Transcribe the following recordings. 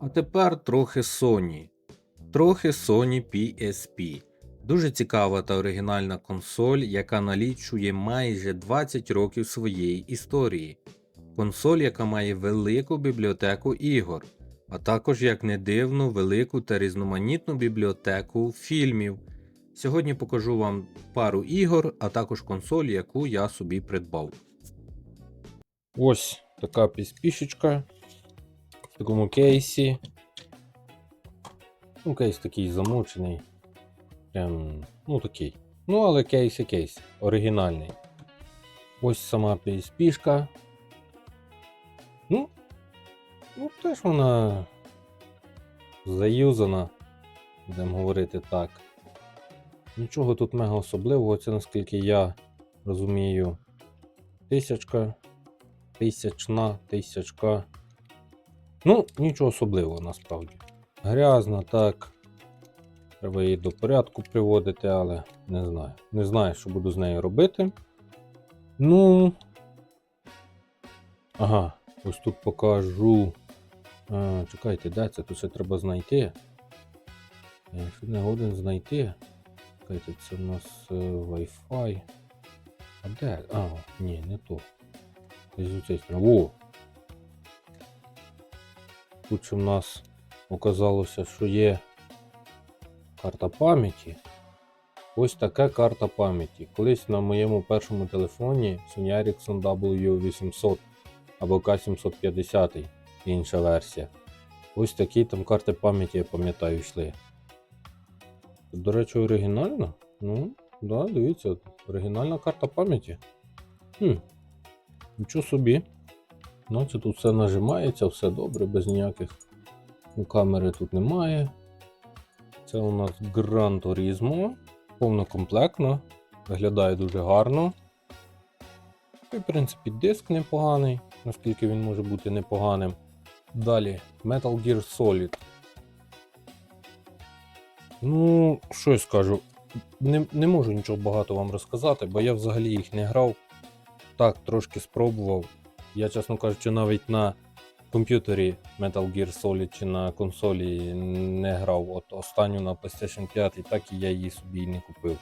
А тепер трохи Sony. Трохи Sony PSP. Дуже цікава та оригінальна консоль, яка налічує майже 20 років своєї історії. Консоль, яка має велику бібліотеку ігор, а також, як не дивно, велику та різноманітну бібліотеку фільмів. Сьогодні покажу вам пару ігор, а також консоль, яку я собі придбав. Ось така піспішечка такому кейсі. Ну, кейс такий замучений. Прям, ну такий. Ну, але кейс і кейс. Оригінальний. Ось сама PSP. Ну, ну, теж вона заюзана, будемо говорити так. Нічого тут мега особливого, це наскільки я розумію. Тисячка, тисячна, тисячка. Ну, нічого особливого насправді. Грязна, так. Треба її до порядку приводити, але не знаю. Не знаю, що буду з нею робити. Ну. Ага, ось тут покажу. А, чекайте, де це? Тут ще треба знайти. Я ще не годен знайти. Чекайте, це в нас е, Wi-Fi. А де? А, ні, не то. Десь у сторони. Ще в нас оказалося, що є карта пам'яті. Ось така карта пам'яті. Колись на моєму першому телефоні Sony Ericsson W800 або K750 інша версія. Ось такі там карти пам'яті, я пам'ятаю, йшли. До речі, оригінальна? Ну, да, дивіться, оригінальна карта пам'яті. Хм, нічого собі. Значить, тут все нажимається, все добре, без ніяких ну, камери тут немає. Це у нас Gran Turismo. Повнокомплектно. Виглядає дуже гарно. І, в принципі, диск непоганий, наскільки він може бути непоганим. Далі Metal Gear Solid. Ну, що я скажу, не, не можу нічого багато вам розказати, бо я взагалі їх не грав. Так, трошки спробував. Я, чесно кажучи, навіть на комп'ютері Metal Gear Solid чи на консолі не грав. От останню на PlayStation 5, і так і я її собі і не купив.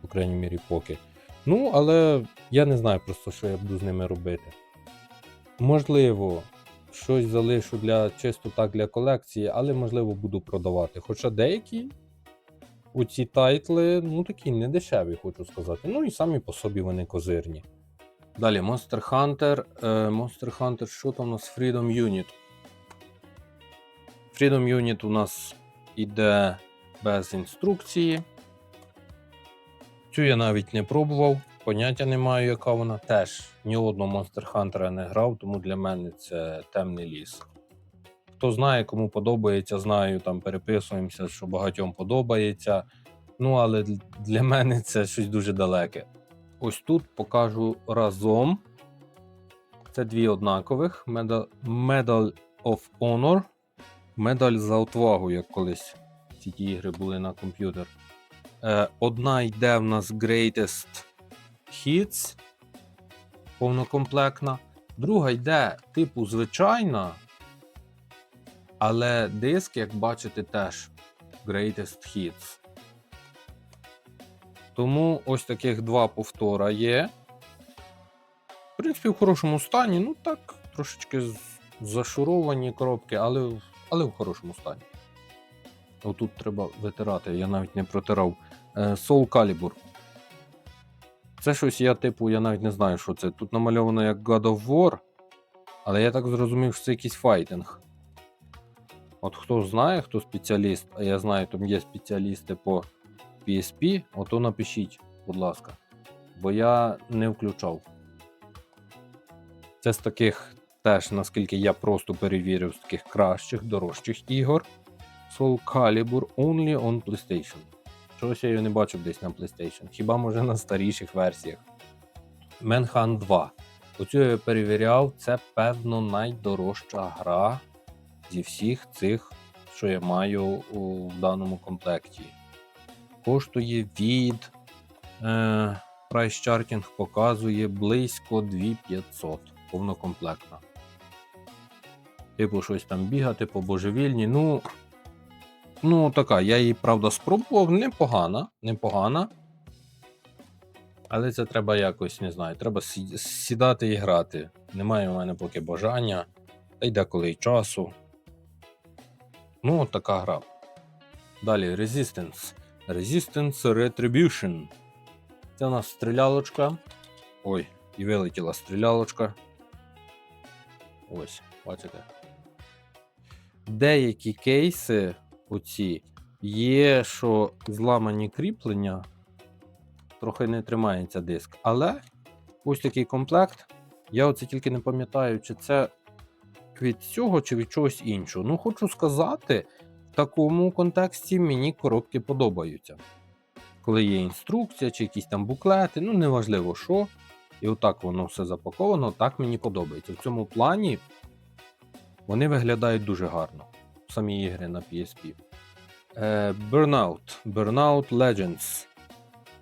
По крайній мірі, поки. Ну, але я не знаю просто, що я буду з ними робити. Можливо, щось залишу для чисто так для колекції, але можливо буду продавати. Хоча деякі оці тайтли, ну такі не дешеві, хочу сказати. Ну і самі по собі вони козирні. Далі Monster Hunter. Е, Monster Hunter, що там у нас Freedom Unit? Freedom Unit у нас іде без інструкції. Цю я навіть не пробував, поняття не маю, яка вона. Теж ні одного Monster Hunter не грав, тому для мене це темний ліс. Хто знає, кому подобається, знаю, там переписуємося, що багатьом подобається. Ну, але для мене це щось дуже далеке. Ось тут покажу разом. Це дві однакових: Medal, Medal of Honor. Медаль за отвагу, як колись ці ті ігри були на комп'ютер. Е, Одна йде в нас Greatest Hits повнокомплектна. Друга йде типу звичайна. Але диск, як бачите, теж Greatest Hits. Тому ось таких два повтора є. В принципі, в хорошому стані. Ну так, трошечки зашуровані коробки, але, але в хорошому стані. Отут треба витирати, я навіть не протирав. Е, Soul Calibur. Це щось я, типу, я навіть не знаю, що це. Тут намальовано як God of War, але я так зрозумів, що це якийсь файтинг. От хто знає, хто спеціаліст, а я знаю, там є спеціалісти по PSP, ото напишіть, будь ласка. Бо я не включав. Це з таких теж, наскільки я просто перевірив, з таких кращих, дорожчих ігор. Soul Calibur only on PlayStation. Чогось я його не бачив десь на PlayStation. Хіба може на старіших версіях. Manhunt 2. Оцю я перевіряв, це певно найдорожча гра зі всіх цих, що я маю у в даному комплекті. Коштує від е, Charting показує близько 2500 повнокомплектна. типу, щось там бігати по божевільні. Ну, ну така, я її, правда, спробував. Непогана, непогана. Але це треба якось, не знаю, треба сідати і грати. Немає у мене поки бажання, та й деколи й часу. Ну, така гра. Далі Resistance. Resistance Retribution. Це у нас стрілялочка. Ой, і вилетіла стрілялочка. Ось, бачите. Деякі кейси оці є, що зламані кріплення, трохи не тримається диск. Але ось такий комплект. Я оце тільки не пам'ятаю, чи це від цього, чи від чогось іншого. Ну, хочу сказати, такому контексті мені коробки подобаються. Коли є інструкція, чи якісь там буклети, ну неважливо що. І отак воно все запаковано, так мені подобається. В цьому плані вони виглядають дуже гарно. Самі ігри на PSP. Е, Burnout. Burnout Legends.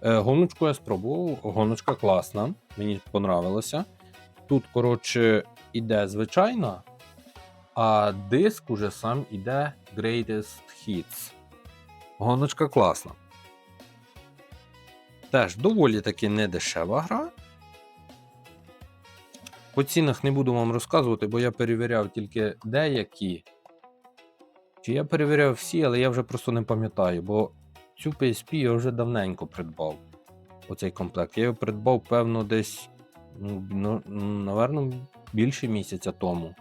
Е, гоночку я спробував. Гоночка класна. Мені понравилося. Тут, коротше, іде звичайна, а диск уже сам іде Greatest Hits. Гоночка класна. Теж доволі таки недешева гра. По цінах не буду вам розказувати, бо я перевіряв тільки деякі. Чи я перевіряв всі, але я вже просто не пам'ятаю, бо цю PSP я вже давненько придбав. Оцей комплект. Я його придбав, певно, десь, ну, ну, напевно, більше місяця тому.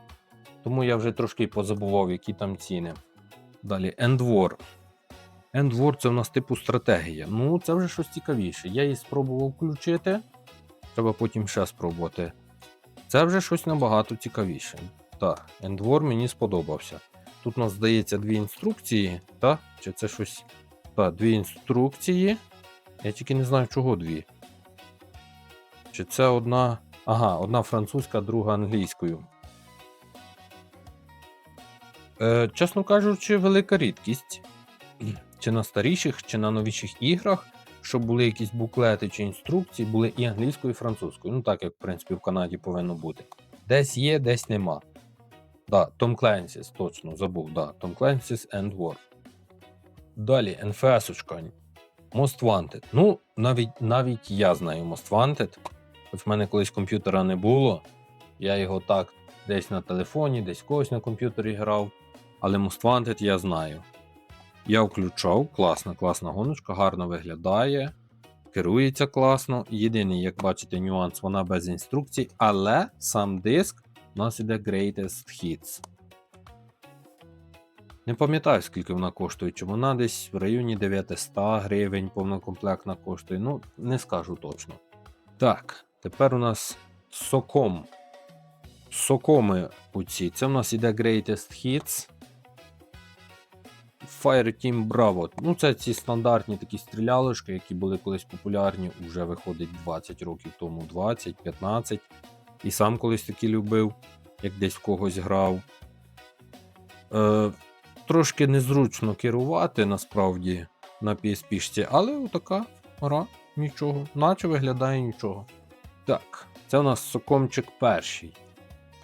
Тому я вже трошки позабував, які там ціни. Далі End War. End War це в нас типу стратегія. Ну, це вже щось цікавіше. Я її спробував включити. Треба потім ще спробувати. Це вже щось набагато цікавіше. Так, End War мені сподобався. Тут у нас здається дві інструкції, так? Чи це щось. Так, дві інструкції. Я тільки не знаю, чого дві. Чи це одна. Ага, одна французька, друга англійською. Е, чесно кажучи, велика рідкість. Чи на старіших, чи на новіших іграх, щоб були якісь буклети чи інструкції, були і англійською, і французькою. Ну так, як в принципі в Канаді повинно бути. Десь є, десь нема. Да, Том Clancy's, точно забув, да. Tom Clancy's End War. Далі, NFS-очка. Most Wanted. Ну, навіть навіть я знаю Most Wanted. Хоч в мене колись комп'ютера не було. Я його так десь на телефоні, десь когось на комп'ютері грав. Але Most Wanted я знаю. Я включав, класна, класна гоночка, гарно виглядає, керується класно. Єдиний, як бачите, нюанс, вона без інструкцій, але сам диск у нас іде Greatest Hits. Не пам'ятаю, скільки вона коштує, чи вона десь в районі 900 гривень повнокомплектна коштує. Ну, не скажу точно. Так, тепер у нас соком. Сокоми оці. Це в нас іде Greatest Hits. Fireteam Bravo. Ну, це ці стандартні такі стрілялишки, які були колись популярні, уже виходить 20 років тому, 20-15. І сам колись такі любив, як десь в когось грав. Е, Трошки незручно керувати насправді на PSP, але отака гра, нічого, наче виглядає нічого. Так, це у нас сокомчик перший.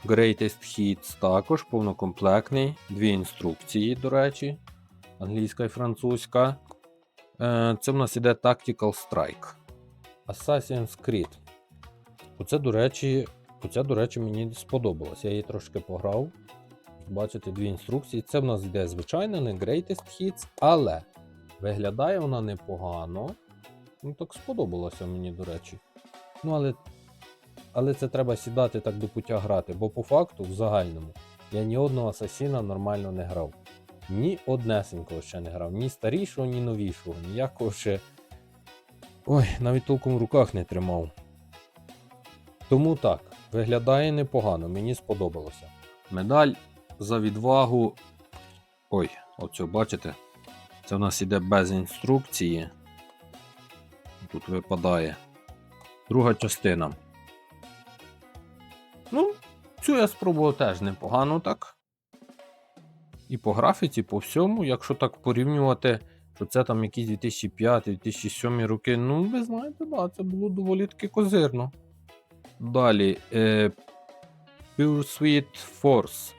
Greatest Hits також повнокомплектний. Дві інструкції, до речі, англійська і французька. Е, Це в нас іде Tactical Strike. Assassin's Creed. Оце, до речі, оце, до речі, мені сподобалось. Я її трошки пограв. Бачите, дві інструкції. Це в нас йде звичайно, не Greatest Hits, але виглядає вона непогано. Ну, так сподобалося мені, до речі. Ну, але але це треба сідати так до пуття грати, бо по факту, в загальному, я ні одного асасіна нормально не грав. Ні однесенького ще не грав, ні старішого, ні новішого, ніякого ще. Ой, навіть толком в руках не тримав. Тому так, виглядає непогано, мені сподобалося. Медаль за відвагу. Ой, оцю, бачите? Це в нас іде без інструкції. Тут випадає. Друга частина. Ну, цю я спробував теж непогано так. І по графіці, по всьому, якщо так порівнювати, що це там якісь 2005-2007 роки, ну, ви знаєте, да, це було доволі таки козирно. Далі. Е, Pursuit Force.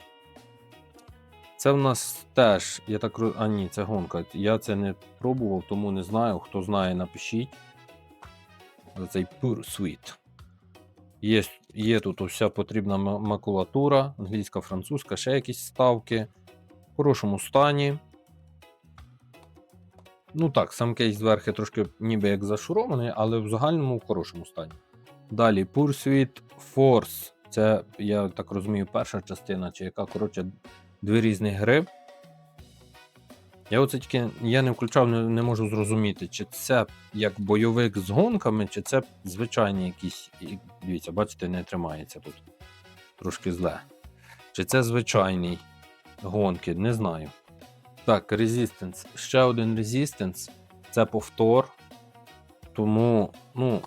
Це в нас теж, я так А ні, це гонка. Я це не пробував, тому не знаю. Хто знає, напишіть. Цей Pursuit. Є, є тут вся потрібна макулатура, англійська, французька, ще якісь ставки. Хорошому стані. Ну так, сам кейс зверху трошки ніби як зашурований, але в загальному в хорошому стані. Далі Pursuit Force. Це, я так розумію, перша частина, чи яка, коротше, дві різні гри. Я оце тільки я не включав, не, не можу зрозуміти, чи це як бойовик з гонками, чи це звичайні якісь. Дивіться, бачите, не тримається тут. Трошки зле. Чи це звичайний гонки, не знаю. Так, Resistance. Ще один Resistance. Це повтор. Тому, ну,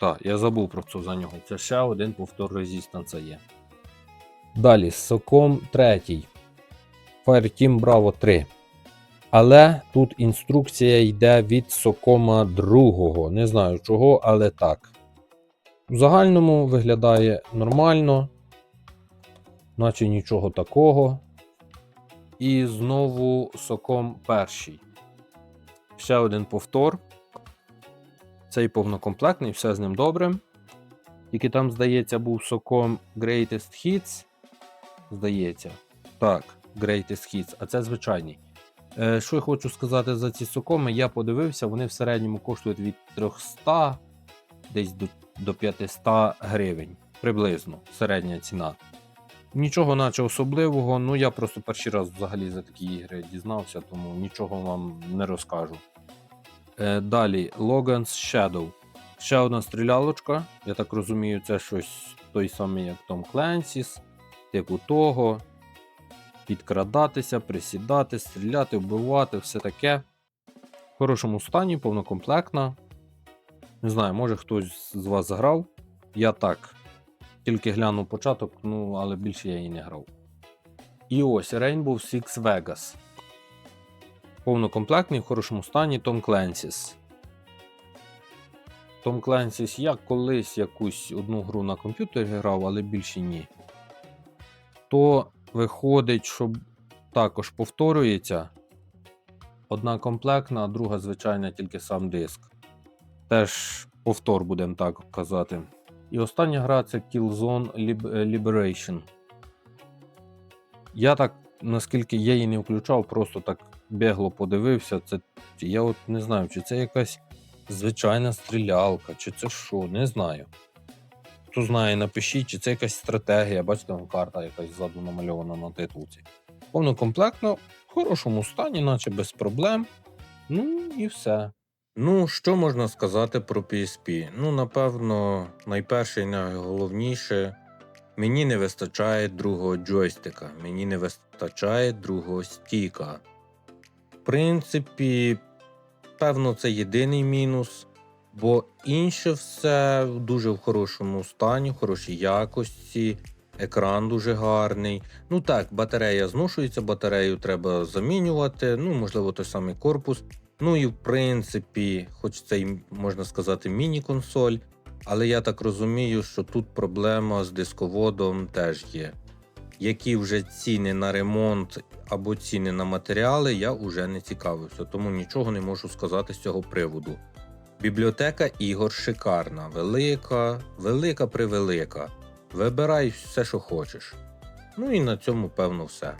так, я забув про це за нього. Це ще один повтор Resistance є. Далі, Соком третій. Fireteam Bravo 3. Але тут інструкція йде від Сокома другого. Не знаю чого, але так. В загальному виглядає нормально, наче нічого такого. І знову Соком перший. Ще один повтор. Цей повнокомплектний, все з ним добре. Тільки там, здається, був Соком Greatest Hits. Здається. Так, Greatest Hits, а це звичайний. Е, що я хочу сказати за ці сокоми, я подивився, вони в середньому коштують від 300 десь до, до 500 гривень. Приблизно середня ціна. Нічого наче особливого, ну я просто перший раз взагалі за такі ігри дізнався, тому нічого вам не розкажу. Е, далі Logan's Shadow. Ще одна стрілялочка. Я так розумію, це щось той самий, як Tom Clancy's, типу того. Підкрадатися, присідати, стріляти, вбивати, все таке. В хорошому стані, повнокомплектна. Не знаю, може хтось з вас грав. Я так. Тільки глянув початок, ну, але більше я її не грав. І ось Rainbow Six Vegas. Повнокомплектний, в хорошому стані Tom Clancy's. Tom Clancy's я колись якусь одну гру на комп'ютері грав, але більше ні. То виходить, що також повторюється. Одна комплектна, а друга звичайна, тільки сам диск. Теж повтор, будемо так казати. І остання гра це Killzone Lib- Liberation. Я так, наскільки я її не включав, просто так бегло подивився. Це, я от не знаю, чи це якась звичайна стрілялка, чи це що, не знаю. Хто знає, напишіть, чи це якась стратегія. Бачите, там карта якась ззаду намальована на титулці. Повнокомплектно, в хорошому стані, наче без проблем. Ну і все. Ну, що можна сказати про PSP? Ну, напевно, найперше і найголовніше, мені не вистачає другого джойстика, мені не вистачає другого стіка. В принципі, певно, це єдиний мінус, бо інше все дуже в хорошому стані, в хорошій якості, екран дуже гарний. Ну так, батарея зношується, батарею треба замінювати, ну, можливо, той самий корпус. Ну і в принципі, хоч це й можна сказати міні-консоль, але я так розумію, що тут проблема з дисководом теж є. Які вже ціни на ремонт або ціни на матеріали, я вже не цікавився, тому нічого не можу сказати з цього приводу. Бібліотека ігор шикарна, велика, велика превелика. Вибирай все, що хочеш. Ну і на цьому, певно, все.